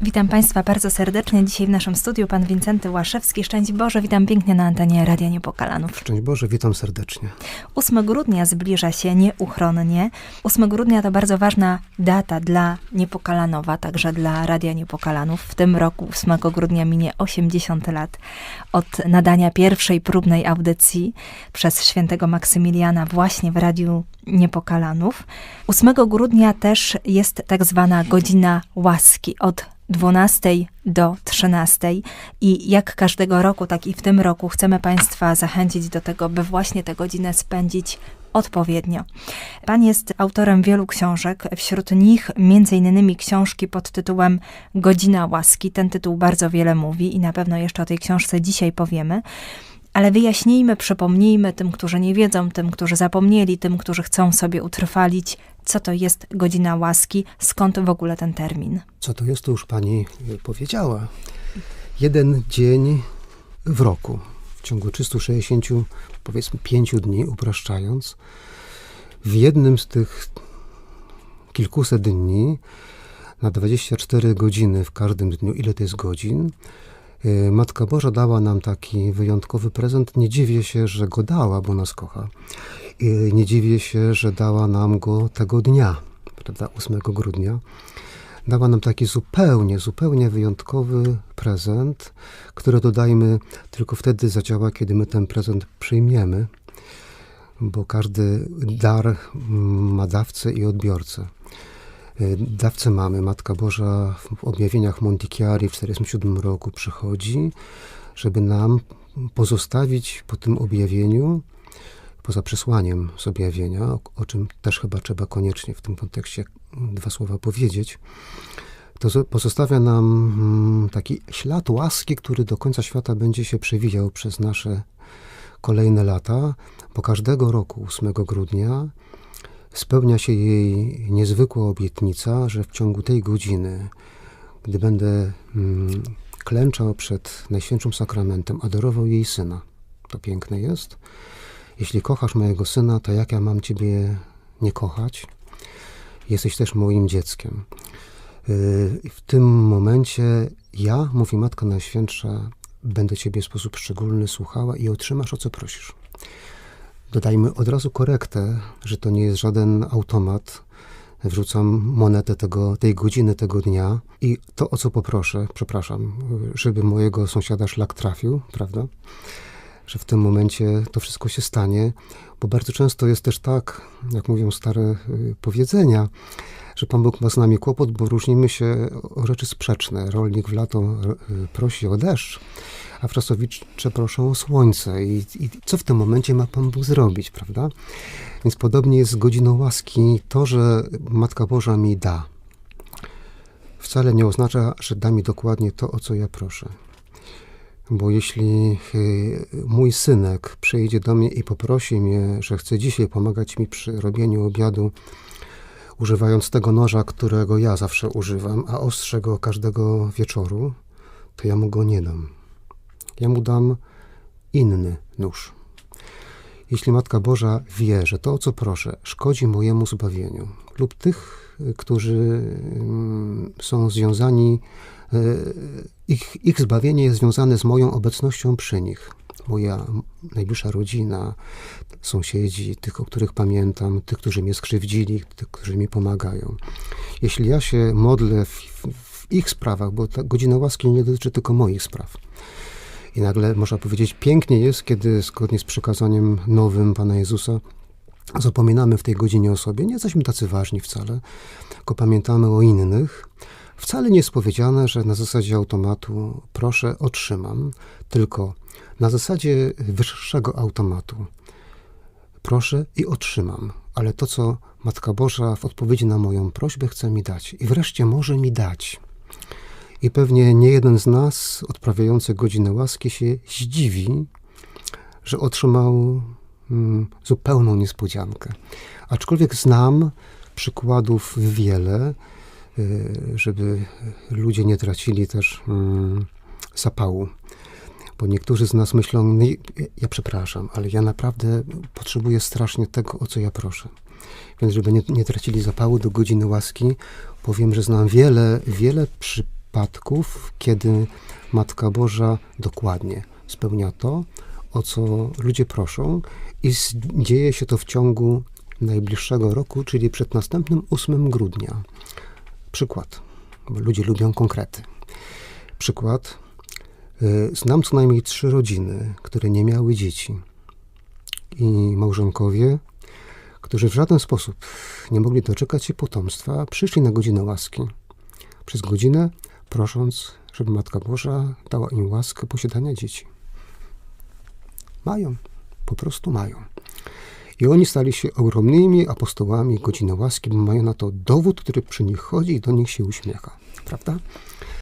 Witam Państwa bardzo serdecznie. Dzisiaj w naszym studiu pan Wincenty Łaszewski. Szczęść Boże, witam pięknie na antenie Radia Niepokalanów. Szczęść Boże, witam serdecznie. 8 grudnia zbliża się nieuchronnie. 8 grudnia to bardzo ważna data dla Niepokalanowa, także dla Radia Niepokalanów. W tym roku 8 grudnia minie 80 lat od nadania pierwszej próbnej audycji przez świętego Maksymiliana właśnie w Radiu Niepokalanów. 8 grudnia też jest tak zwana godzina łaski od 12 do 13 i jak każdego roku, tak i w tym roku chcemy Państwa zachęcić do tego, by właśnie tę godzinę spędzić odpowiednio. Pan jest autorem wielu książek, wśród nich innymi książki pod tytułem Godzina łaski. Ten tytuł bardzo wiele mówi i na pewno jeszcze o tej książce dzisiaj powiemy. Ale wyjaśnijmy, przypomnijmy tym, którzy nie wiedzą, tym, którzy zapomnieli, tym, którzy chcą sobie utrwalić, co to jest godzina łaski, skąd w ogóle ten termin. Co to jest, to już pani powiedziała. Jeden dzień w roku, w ciągu 360, powiedzmy 5 dni, upraszczając, w jednym z tych kilkuset dni, na 24 godziny w każdym dniu, ile to jest godzin, Matka Boża dała nam taki wyjątkowy prezent. Nie dziwię się, że go dała, bo nas kocha. I nie dziwię się, że dała nam go tego dnia, prawda, 8 grudnia. Dała nam taki zupełnie, zupełnie wyjątkowy prezent, który dodajmy tylko wtedy zadziała, kiedy my ten prezent przyjmiemy, bo każdy dar ma dawcę i odbiorcę. Dawcę mamy. Matka Boża w objawieniach Montichiari w 1947 roku przychodzi, żeby nam pozostawić po tym objawieniu poza przesłaniem z objawienia, o, o, czym też chyba trzeba koniecznie w tym kontekście dwa słowa powiedzieć, to pozostawia nam mm, taki ślad łaski, który do końca świata będzie się przewijał przez nasze kolejne lata, bo każdego roku 8 grudnia spełnia się jej niezwykła obietnica, że w ciągu tej godziny, gdy będę mm, klęczał przed Najświętszym Sakramentem, adorował jej Syna. To piękne jest jeśli kochasz mojego syna, to jak ja mam ciebie nie kochać? Jesteś też moim dzieckiem. Y, w tym momencie ja, mówi Matka Najświętsza, będę ciebie w sposób szczególny słuchała i otrzymasz o co prosisz. Dodajmy od razu korektę, że to nie jest żaden automat. Wrzucam monetę tego, tej godziny, tego dnia i to, o co poproszę, przepraszam, żeby mojego sąsiada szlak trafił, prawda? Że w tym momencie to wszystko się stanie, bo bardzo często jest też tak, jak mówią stare y, powiedzenia, że Pan Bóg ma z nami kłopot, bo różnimy się o rzeczy sprzeczne. Rolnik w lato y, prosi o deszcz, a frasowicze proszą o słońce. I, I, co w tym momencie ma Pan Bóg zrobić, prawda? Więc podobnie jest z godziną łaski to, że Matka Boża mi da. Wcale nie oznacza, że da mi dokładnie to, o co ja proszę. Bo jeśli y, mój synek przyjdzie do mnie i poprosi mnie, że chce dzisiaj pomagać mi przy robieniu obiadu, używając tego noża, którego ja zawsze używam, a ostrzę go każdego wieczoru, to ja mu go nie dam. Ja mu dam inny nóż. Jeśli Matka Boża wie, że to, o co proszę, szkodzi mojemu zbawieniu, lub tych, którzy mm, są związani E, ich, ich zbawienie jest związane z moją obecnością przy nich. Moja najbliższa rodzina, sąsiedzi, tych, o których pamiętam, tych, którzy mnie skrzywdzili, tych, którzy mi pomagają. Jeśli ja się modlę w, w ich sprawach, bo ta godzina łaski nie dotyczy tylko moich spraw, i nagle można powiedzieć, pięknie jest, kiedy zgodnie z przekazaniem nowym Pana Jezusa zapominamy w tej godzinie o sobie. Nie jesteśmy tacy ważni wcale, tylko pamiętamy o innych. Wcale nie jest powiedziane, że na zasadzie automatu proszę, otrzymam, tylko na zasadzie wyższego automatu proszę i otrzymam, ale to, co Matka Boża w odpowiedzi na moją prośbę chce mi dać i wreszcie może mi dać. I pewnie nie jeden z nas, odprawiający godzinę łaski, się zdziwi, że otrzymał mm, zupełną niespodziankę. Aczkolwiek znam przykładów wiele, Y, żeby ludzie nie tracili też mm, zapału. Bo niektórzy z nas myślą, no ja przepraszam, ale ja naprawdę potrzebuję strasznie tego, o co ja proszę. Więc żeby nie, nie tracili zapału do godziny łaski, powiem, że znam wiele, wiele przy, przypadków, kiedy Matka Boża dokładnie spełnia to, o co ludzie proszą i dzieje się to w ciągu najbliższego roku, czyli przed następnym 8 grudnia. Przykład, bo ludzie lubią konkrety. Przykład. y, Znam co najmniej trzy rodziny, które nie miały dzieci. I małżonkowie, którzy w żaden sposób nie mogli doczekać się potomstwa, przyszli na godzinę łaski. Przez godzinę prosząc, żeby Matka Boża dała im łaskę posiadania dzieci. Mają, po prostu mają. I oni stali się ogromnymi apostołami godziny łaski, bo mają na to dowód, który przy nich chodzi i do nich się uśmiecha. Prawda?